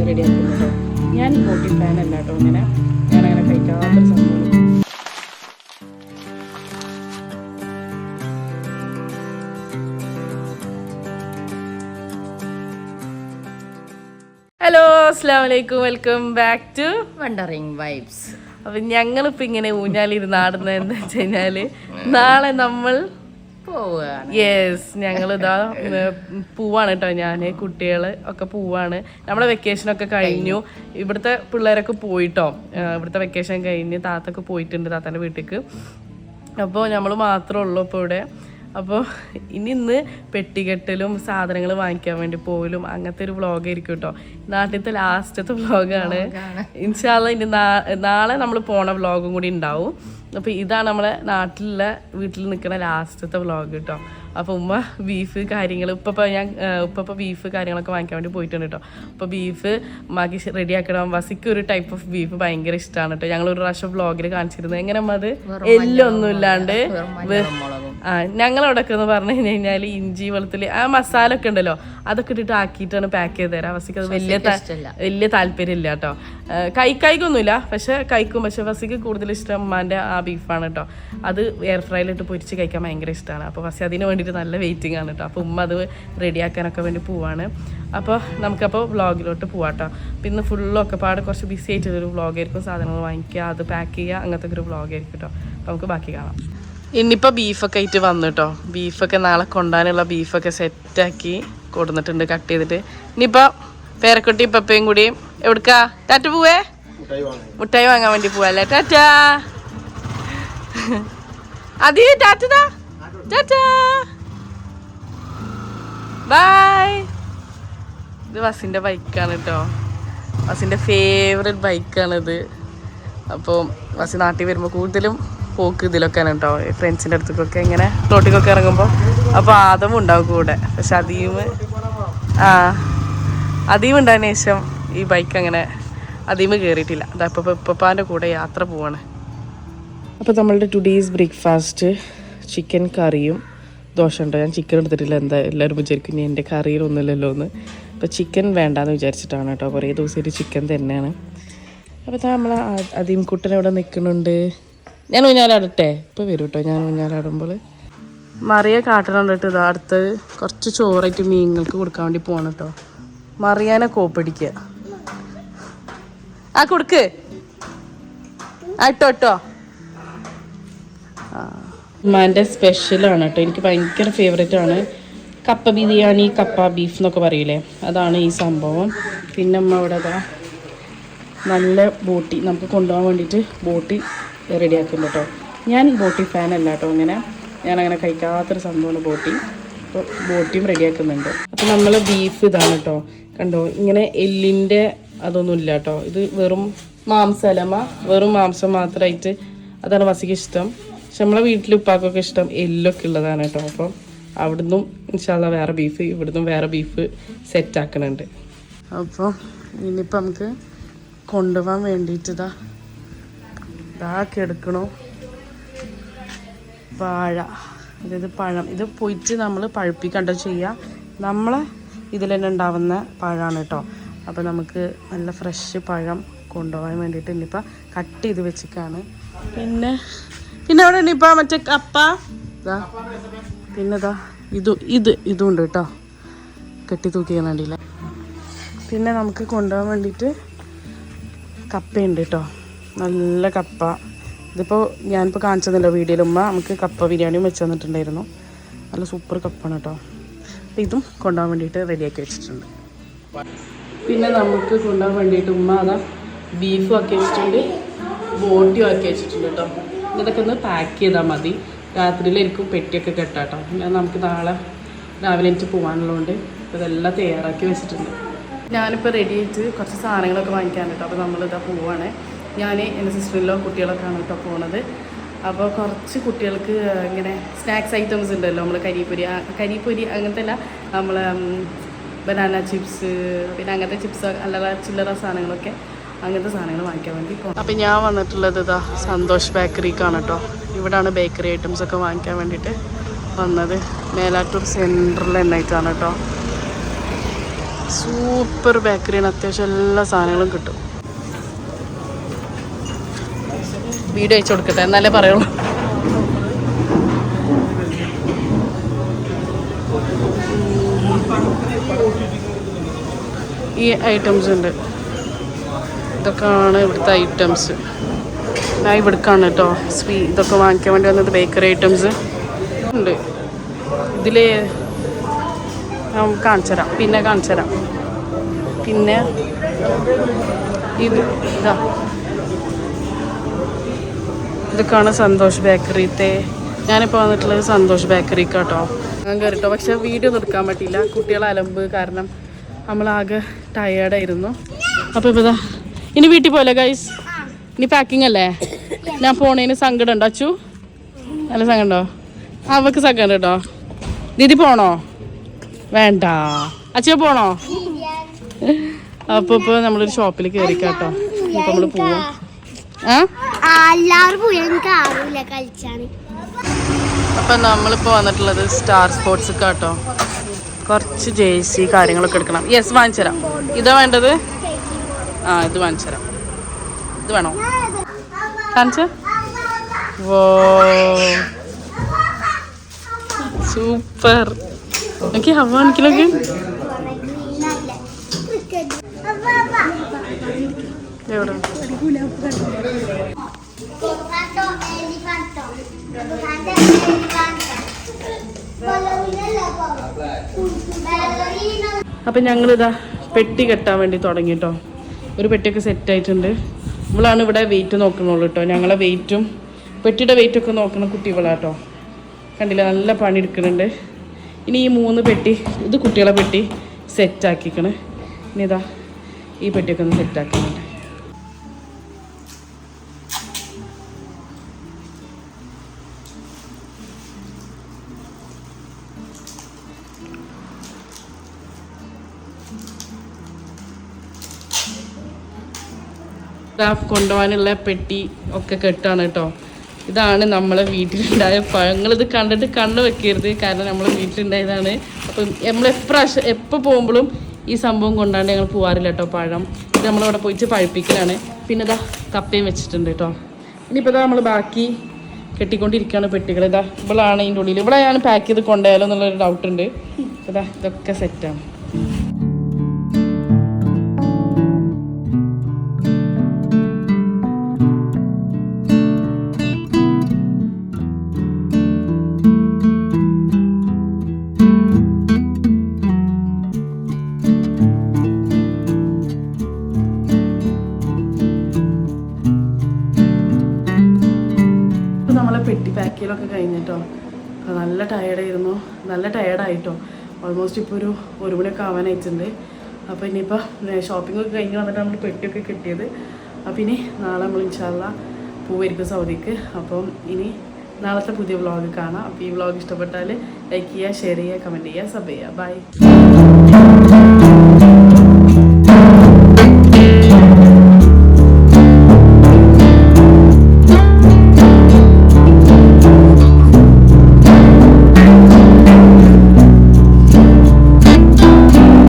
റെഡിയാക്കുന്നത് കേട്ടോ ഞാൻ ബോട്ടി ഫാൻ അല്ല കേട്ടോ അങ്ങനെ ഞാനങ്ങനെ കഴിക്കാത്തൊരു സംഭവം. ഹലോ അസ്സാം വലൈക്കും welcome back to wandering vibes അപ്പം ഞങ്ങളിപ്പോൾ ഇങ്ങനെ ഊഞ്ഞാലിരുന്ന് ആടുന്നത് എന്താ വെച്ച് കഴിഞ്ഞാൽ നാളെ നമ്മൾ യെസ് ഞങ്ങൾ ഇതാ പൂവാണ് കേട്ടോ ഞാൻ കുട്ടികൾ ഒക്കെ പൂവാണ്. നമ്മളെ വെക്കേഷൻ ഒക്കെ കഴിഞ്ഞു. ഇവിടുത്തെ പിള്ളേരൊക്കെ പോയിട്ടോ? ഇവിടുത്തെ വെക്കേഷൻ കഴിഞ്ഞ് താത്തൊക്കെ പോയിട്ടുണ്ട് താത്താന്റെ വീട്ടിലേക്ക് അപ്പോൾ നമ്മൾ മാത്രമേ ഉള്ളൂ ഇപ്പോൾ ഇവിടെ. അപ്പോൾ ഇനി ഇന്ന് പെട്ടികെട്ടലും സാധനങ്ങൾ വാങ്ങിക്കാൻ വേണ്ടി പോകലും അങ്ങനത്തെ ഒരു വ്ളോഗ് ആയിരിക്കും കേട്ടോ നാട്ടിലത്തെ ലാസ്റ്റത്തെ വ്ളോഗാണ്. ഇൻഷാല്ല ഇനി നാളെ നമ്മൾ പോണ വ്ളോഗും കൂടി ഉണ്ടാവും അപ്പോൾ ഇതാണ് നമ്മളെ നാട്ടിലുള്ള വീട്ടിൽ നിൽക്കുന്ന ലാസ്റ്റത്തെ വ്ളോഗ് കേട്ടോ അപ്പോൾ ഉമ്മ ബീഫ് കാര്യങ്ങൾ ഇപ്പം ഞാൻ ഇപ്പം ബീഫ് കാര്യങ്ങളൊക്കെ വാങ്ങിക്കാൻ വേണ്ടി പോയിട്ടുണ്ട് കേട്ടോ അപ്പോൾ ബീഫ് ഉമ്മാക്കി റെഡിയാക്കണം വസിക്ക് ഒരു ടൈപ്പ് ഓഫ് ബീഫ് ഭയങ്കര ഇഷ്ടമാണ് കേട്ടോ ഞങ്ങൾ ഒരു പ്രാവശ്യം വ്ളോഗിൽ കാണിച്ചിരുന്നത് എങ്ങനെ അത്? എല്ലൊന്നും ഇല്ലാണ്ട് ആ ഞങ്ങളവിടെയൊക്കെ എന്ന് പറഞ്ഞു കഴിഞ്ഞ് കഴിഞ്ഞാൽ ഇഞ്ചി വെളുത്തുള്ളി ആ മസാല ഒക്കെ ഉണ്ടല്ലോ അതൊക്കെ ഇട്ടിട്ട് ആക്കിയിട്ടാണ് പാക്ക് ചെയ്ത് തരാം. വസിക്ക് അത് വലിയ വലിയ താല്പര്യം ഇല്ല കേട്ടോ കൈ കൈക്കൊന്നുമില്ല പക്ഷെ കഴിക്കും. പക്ഷെ വസിക്ക് കൂടുതൽ ഇഷ്ടം അമ്മാന്റെ ആ ബീഫാണ് കേട്ടോ. അത് എയർ ഫ്രൈയിലിട്ട് പൊരിച്ച് കഴിക്കാൻ ഭയങ്കര ഇഷ്ടമാണ്. അപ്പോൾ ഫസി അതിന് വേണ്ടിയിട്ട് നല്ല വെയിറ്റിംഗ് ആണ് കേട്ടോ. അപ്പോൾ ഉമ്മ അത് റെഡിയാക്കാനൊക്കെ വേണ്ടി പോവാണ്. അപ്പോൾ നമുക്കപ്പോൾ വ്ളോഗിലോട്ട് പോവാം കേട്ടോ. പിന്നെ ഫുള്ളൊക്കെ പാടെ കുറച്ച് ബിസി ആയിട്ടുള്ളൊരു വ്ളോഗായിരിക്കും സാധനങ്ങൾ വാങ്ങിക്കുക അത് പാക്ക് ചെയ്യുക അങ്ങനത്തെ ഒരു വ്ളോഗായിരിക്കും കേട്ടോ. അപ്പോൾ നമുക്ക് ബാക്കി കാണാം. ഇന്നിപ്പോൾ ബീഫൊക്കെ ആയിട്ട് വന്നു കേട്ടോ ബീഫൊക്കെ നാളെ കൊണ്ടുപോകാനുള്ള ബീഫൊക്കെ സെറ്റാക്കി കൊടുന്നിട്ടുണ്ട് കട്ട് ചെയ്തിട്ട്. ഇനിയിപ്പോൾ പേരക്കുട്ടി പപ്പയും കൂടി എവിടുക്കാ? ടാറ്റ പോവേ? മുട്ടായി വാങ്ങാൻ. വേണ്ടി പോവല്ലേ? ടാറ്റ! അതി ടാറ്റതാ ടാറ്റ! ബൈ ഇത് ബസ്സിന്റെ ബൈക്കാണ് കേട്ടോ ബസ്സിന്റെ ഫേവറേറ്റ് ബൈക്കാണിത് അപ്പോൾ ബസ് നാട്ടിൽ വരുമ്പോൾ കൂടുതലും പോക്ക് ഇതിലൊക്കെയാണ് കേട്ടോ ഫ്രണ്ട്സിന്റെ അടുത്തേക്കൊക്കെ ഇങ്ങനെ റോട്ടിക്കൊക്കെ ഇറങ്ങുമ്പോൾ അപ്പോൾ ആദം ഉണ്ടാവും കൂടെ. പക്ഷെ അധികം ആ അധികം ഉണ്ടായതിനു ശേഷം ഈ ബൈക്ക് അങ്ങനെ അധികം കയറിയിട്ടില്ല അതപ്പോൾ ഇപ്പപ്പാന്റെ കൂടെ യാത്ര പോവാണ്. അപ്പോൾ നമ്മളുടെ ടുഡേയ്സ് ബ്രേക്ക്ഫാസ്റ്റ് ചിക്കൻ കറിയും ദോശ ഉണ്ടോ? ഞാൻ ചിക്കൻ എടുത്തിട്ടില്ല. എന്താ എല്ലാവരും വിചാരിക്കും ഇനി എന്റെ കറിയിലൊന്നുമില്ലല്ലോ എന്ന്. അപ്പോൾ ചിക്കൻ വേണ്ടാന്ന് വിചാരിച്ചിട്ടാണ് കേട്ടോ കുറേ ദിവസമായിട്ട് ചിക്കൻ തന്നെയാണ്. അപ്പോൾ നമ്മൾ അതീം ഇവിടെ നിൽക്കുന്നുണ്ട് ഞാൻ ഊഞ്ഞാലാടട്ടെ. ഇപ്പോൾ വരും കേട്ടോ ഞാൻ ഊഞ്ഞാലാടുമ്പോൾ. മറിയ കാട്ടിലുണ്ടിട്ട് ഇതാ അടുത്ത് കുറച്ച് ചോറായിട്ട് മീനുകൾക്ക് കൊടുക്കാൻ വേണ്ടി പോകണം കേട്ടോ മറിയാനെ കോപ്പടിക്കുക. ആ കൊടുക്ക്. ആ ഇട്ടോ ഇട്ടോ. ഉമ്മാന്റെ സ്പെഷ്യലാണ് കേട്ടോ എനിക്ക് ഭയങ്കര ഫേവറേറ്റ് ആണ്. കപ്പ ബിരിയാണി കപ്പ ബീഫ് എന്നൊക്കെ പറയില്ലേ അതാണ് ഈ സംഭവം. പിന്നെ അമ്മ ഇവിടെ നല്ല ബോട്ടി നമുക്ക് കൊണ്ടുപോകാൻ വേണ്ടിയിട്ട് ബോട്ടി റെഡിയാക്കുന്നുണ്ട് കേട്ടോ. ഞാൻ ബോട്ടി ഫാൻ അല്ല കേട്ടോ അങ്ങനെ ഞാൻ അങ്ങനെ കഴിക്കാത്തൊരു സംഭവമാണ് ബോട്ടി. അപ്പോൾ ബോട്ടിയും റെഡിയാക്കുന്നുണ്ട്. അപ്പോൾ നമ്മൾ ബീഫ് ഇതാണ് കേട്ടോ. കണ്ടോ ഇങ്ങനെ എല്ലിന്റെ അതൊന്നും ഇല്ല കേട്ടോ. ഇത് വെറും മാംസലമ വെറും മാംസം മാത്രമായിട്ട് അതാണ് വസിക്ക് ഇഷ്ടം. പക്ഷെ നമ്മളെ വീട്ടിൽ ഉപ്പാക്കൊക്കെ ഇഷ്ടം എല്ലൊക്കെ ഉള്ളതാണ് കേട്ടോ. അപ്പം അവിടുന്നും ഇൻഷാല്ല വേറെ ബീഫ് ഇവിടുന്നും വേറെ ബീഫ് സെറ്റ് ആക്കണുണ്ട് അപ്പോൾ ഇനിയിപ്പോൾ നമുക്ക് കൊണ്ടുപോകാൻ വേണ്ടിയിട്ട് ഇതാക്കി എടുക്കണു. വാഴ. അതായത് പഴം. ഇത് പൊയിച്ച് നമ്മൾ പഴുപ്പിക്കണ്ട ചെയ്യുക നമ്മളെ ഇതിൽ തന്നെ ഉണ്ടാവുന്ന പഴമാണ് കേട്ടോ അപ്പോൾ നമുക്ക് നല്ല ഫ്രഷ് പഴം കൊണ്ടുപോകാൻ വേണ്ടിയിട്ട് ഇനിയിപ്പോൾ കട്ട് ചെയ്ത് വെച്ചിക്കാണ്. പിന്നെ പിന്നെ അവിടെ ഇനിയിപ്പോൾ മറ്റേ കപ്പ. ഇതാ പിന്നെതാ ഇത് ഇത് ഇതും ഉണ്ട് കേട്ടോ കെട്ടി തൂക്കിയാൻ വേണ്ടിയില്ല പിന്നെ നമുക്ക് കൊണ്ടുപോകാൻ വേണ്ടിയിട്ട് കപ്പയുണ്ട് കേട്ടോ നല്ല കപ്പ. ഇതിപ്പോൾ ഞാനിപ്പോൾ കാണിച്ചതല്ലോ വീഡിയോയിൽ ഉമ്മ നമുക്ക് കപ്പ ബിരിയാണിയും വെച്ച് തന്നിട്ടുണ്ടായിരുന്നു. നല്ല സൂപ്പർ കപ്പാണ് കേട്ടോ. അപ്പോൾ ഇതും കൊണ്ടുപോകാൻ വേണ്ടിയിട്ട് റെഡിയാക്കി വെച്ചിട്ടുണ്ട്. പിന്നെ നമുക്ക് കൊണ്ടുപോകാൻ വേണ്ടിയിട്ട് ഉമ്മ അതാ ബീഫും ആക്കി വെച്ചിട്ടുണ്ട്. ബോട്ടിയും ആക്കി വെച്ചിട്ടുണ്ട് കേട്ടോ. ഇതൊക്കെ ഒന്ന് പാക്ക് ചെയ്താൽ മതി. രാത്രിയിൽ രാത്രിയിലായിരിക്കും പെട്ടിയൊക്കെ കെട്ടാട്ടോ ഞാൻ നമുക്ക് നാളെ രാവിലെ എനിക്ക് പോകാനുള്ളതുകൊണ്ട് ഇപ്പോൾ ഇതെല്ലാം തയ്യാറാക്കി വെച്ചിട്ടുണ്ട്. ഞാനിപ്പോൾ റെഡി ആയിട്ട് കുറച്ച് സാധനങ്ങളൊക്കെ വാങ്ങിക്കാൻ കേട്ടോ. അപ്പോൾ നമ്മളിതാ പോവാണ്. ഞാൻ എന്റെ സിസ്റ്ററിലോ കുട്ടികളൊക്കെയാണ് കേട്ടോ പോണത്. അപ്പോൾ കുറച്ച് കുട്ടികൾക്ക് ഇങ്ങനെ സ്നാക്സ് ഐറ്റംസ് ഉണ്ടല്ലോ നമ്മൾ കരിപ്പൊരി. കരിപ്പൊരി അങ്ങനത്തെ അല്ല നമ്മൾ ബനാന ചിപ്സ് പിന്നെ അങ്ങനത്തെ ചിപ്സ് അല്ലറ ചില്ലറ സാധനങ്ങളൊക്കെ അങ്ങനത്തെ സാധനങ്ങൾ വാങ്ങിക്കാൻ വേണ്ടി പോകും അപ്പം ഞാൻ വന്നിട്ടുള്ളത് ഇതാ സന്തോഷ് ബേക്കറിക്കാണ് കേട്ടോ ഇവിടാണ് ബേക്കറി ഐറ്റംസ് ഒക്കെ വാങ്ങിക്കാൻ വേണ്ടിയിട്ട് വന്നത്. മേലാറ്റൂർ സെന്ററിൽ തന്നെയായിട്ടാണ് കേട്ടോ സൂപ്പർ ബേക്കറിയാണ് അത്യാവശ്യം എല്ലാ സാധനങ്ങളും കിട്ടും. വീഡിയോ അയച്ചു കൊടുക്കട്ടെ? എന്നാലേ പറയുള്ളൂ. ഈ ഐറ്റംസ് ഉണ്ട്. ഇതൊക്കെയാണ് ഇവിടുത്തെ ഐറ്റംസ് ഞാൻ ഇവിടുക്കാണ് കേട്ടോ. സ്വീ ഇതൊക്കെ വാങ്ങിക്കാൻ വേണ്ടി വന്നത് ബേക്കറി ഐറ്റംസ് ഉണ്ട്. ഇതിൽ കാണിച്ചു തരാം പിന്നെ കാണിച്ചു തരാം പിന്നെ ഇത് ഇതാ ഇതൊക്കെയാണ് സന്തോഷ് ബേക്കറിത്തെ ഞാനിപ്പോൾ വന്നിട്ടുള്ളത് സന്തോഷ് ബേക്കറിക്ക് കേട്ടോ ഞാൻ കയറിട്ടോ പക്ഷെ വീഡിയോ ഒന്നും എടുക്കാൻ പറ്റിയില്ല. കുട്ടികളെ അലമ്പ് കാരണം നമ്മളാകെ ടയേർഡായിരുന്നു അപ്പോൾ ഇതാ ഇനി വീട്ടിൽ പോലെ ഗൈസ് ഇനി പാക്കിംഗ് അല്ലേ? ഞാൻ പോണേന് സങ്കടം ഉണ്ടോ അച്ചു? നല്ല സങ്കടം ഉണ്ടോ? അവക്ക് സങ്കടം കേട്ടോ. ദീദി പോണോ? വേണ്ട. അച്ഛ പോണോ? അപ്പോൾ ഇപ്പോൾ നമ്മളൊരു ഷോപ്പിൽ കയറിക്കാട്ടോ ഇപ്പോൾ നമ്മൾ പോവാം. ആ? എല്ലാവരും പോയി എനിക്ക് അറിയില്ല കളിച്ചാണ് അപ്പൊ നമ്മളിപ്പോ വന്നിട്ടുള്ളത് സ്റ്റാർ സ്പോർട്സ് കേട്ടോ കുറച്ച് ജേഴ്സി കാര്യങ്ങളൊക്കെ എടുക്കണം. യെസ് വാങ്ങിച്ചു തരാം ഇതാ വേണ്ടത്? ആ ഇത് വാങ്ങിച്ചു തരാം ഇത് വേണോ? കാണിച്ച? വോ. സൂപ്പർ. എനിക്ക് ഹവ കാണിക്കലൊക്കെ. എവിടെ അപ്പം ഞങ്ങളിതാ പെട്ടി കെട്ടാൻ വേണ്ടി തുടങ്ങി കേട്ടോ ഒരു പെട്ടിയൊക്കെ സെറ്റ് ആയിട്ടുണ്ട്. ഇവളാണ് ഇവിടെ വെയിറ്റ് നോക്കുന്നുള്ളൂ കേട്ടോ ഞങ്ങളെ വെയിറ്റും പെട്ടിയുടെ വെയിറ്റൊക്കെ നോക്കണ കുട്ടി ഇവളാട്ടോ കണ്ടില്ല നല്ല പണി എടുക്കുന്നുണ്ട്. ഇനി ഈ മൂന്ന് പെട്ടി ഇത് കുട്ടികളെ പെട്ടി സെറ്റ് ആക്കിക്കണ്. ഇനി ഇതാ ഈ പെട്ടിയൊക്കെ ഒന്ന് സെറ്റ് ഇതാ കൊണ്ടുപോകാനുള്ള പെട്ടി ഒക്കെ കെട്ടാണ് കേട്ടോ. ഇതാണ് നമ്മളെ വീട്ടിലുണ്ടായ പഴങ്ങൾ ഇത് കണ്ടിട്ട് കണ്ണു വെക്കരുത്. കാരണം നമ്മളെ വീട്ടിലുണ്ടായതാണ്. അപ്പം നമ്മൾ എപ്രാവശ്യം എപ്പോൾ പോകുമ്പോഴും ഈ സംഭവം കൊണ്ടാണ്ട് ഞങ്ങൾ പോകാറില്ല കേട്ടോ പഴം. ഇത് നമ്മളവിടെ പോയിട്ട് പഴുപ്പിക്കലാണ്. പിന്നെ ഇതാ കപ്പയും വെച്ചിട്ടുണ്ട് കേട്ടോ. ഇനിയിപ്പോൾ ഇതാ നമ്മൾ ബാക്കി കെട്ടിക്കൊണ്ടിരിക്കുകയാണ് പെട്ടികൾ ഇതാ ഇവളാണ് ഇതിന്റെ ഉള്ളിൽ ഇവിടെ ഞാൻ പാക്ക് ചെയ്ത് കൊണ്ടുപോയാലോ എന്നുള്ളൊരു ഡൗട്ടുണ്ട് ഇതാ ഇതൊക്കെ സെറ്റാണ് നല്ല ടയേർഡായിട്ടോ ഓൾമോസ്റ്റ് ഇപ്പോൾ ഒരു ഒരു മണിയൊക്കെ ആവാനായിട്ടുണ്ട്. അപ്പോൾ ഇനിയിപ്പോൾ ഷോപ്പിംഗ് ഒക്കെ കഴിഞ്ഞ് വന്നിട്ട് നമ്മൾ പെട്ടിയൊക്കെ കിട്ടിയത്. അപ്പോൾ ഇനി നാളെ നമ്മൾ ഇൻഷാല്ല പോവായിരിക്കും സൗദിക്ക്. അപ്പം ഇനി നാളത്തെ പുതിയ വ്ളോഗ് കാണാം. അപ്പോൾ ഈ വ്ളോഗ് ഇഷ്ടപ്പെട്ടാൽ ലൈക്ക് ചെയ്യുക ഷെയർ ചെയ്യുക കമന്റ് ചെയ്യുക സബ് ചെയ്യുക. ബൈ